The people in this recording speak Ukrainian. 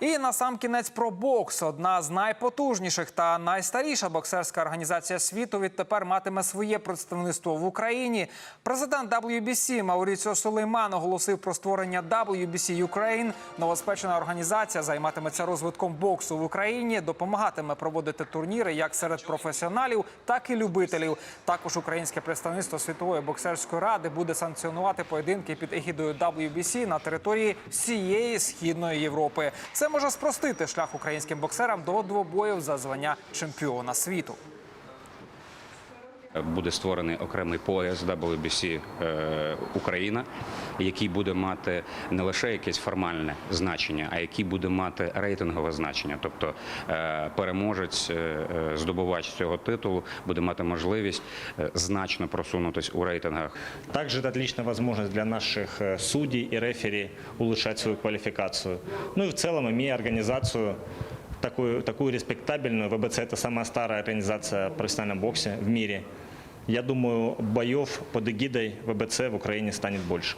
І на сам кінець про бокс. Одна з найпотужніших та найстаріша боксерська організація світу відтепер матиме своє представництво в Україні. Президент WBC Мауріціо Сулейман оголосив про створення WBC Ukraine. Новоспечена організація займатиметься розвитком боксу в Україні, допомагатиме проводити турніри як серед професіоналів, так і любителів. Також українське представництво світової боксерської ради буде санкціонувати поєдинки під егідою WBC на території всієї східної Європи. Це може спростити шлях українським боксерам до двобоїв за звання чемпіона світу. Буде створений окремий пояс WBC е, Україна, який буде мати не лише якесь формальне значення, а який буде мати рейтингове значення. Тобто е, переможець, е, здобувач цього титулу буде мати можливість значно просунутись у рейтингах. Также это отличная возможность для наших э, судей и рефери улучшать свою квалификацию. Ну и в целом, имея организацию такую, такую респектабельную, ВБЦ это самая старая организация в профессиональном боксе в мире. Я думаю, боев под эгидой ВБЦ в Украине станет больше.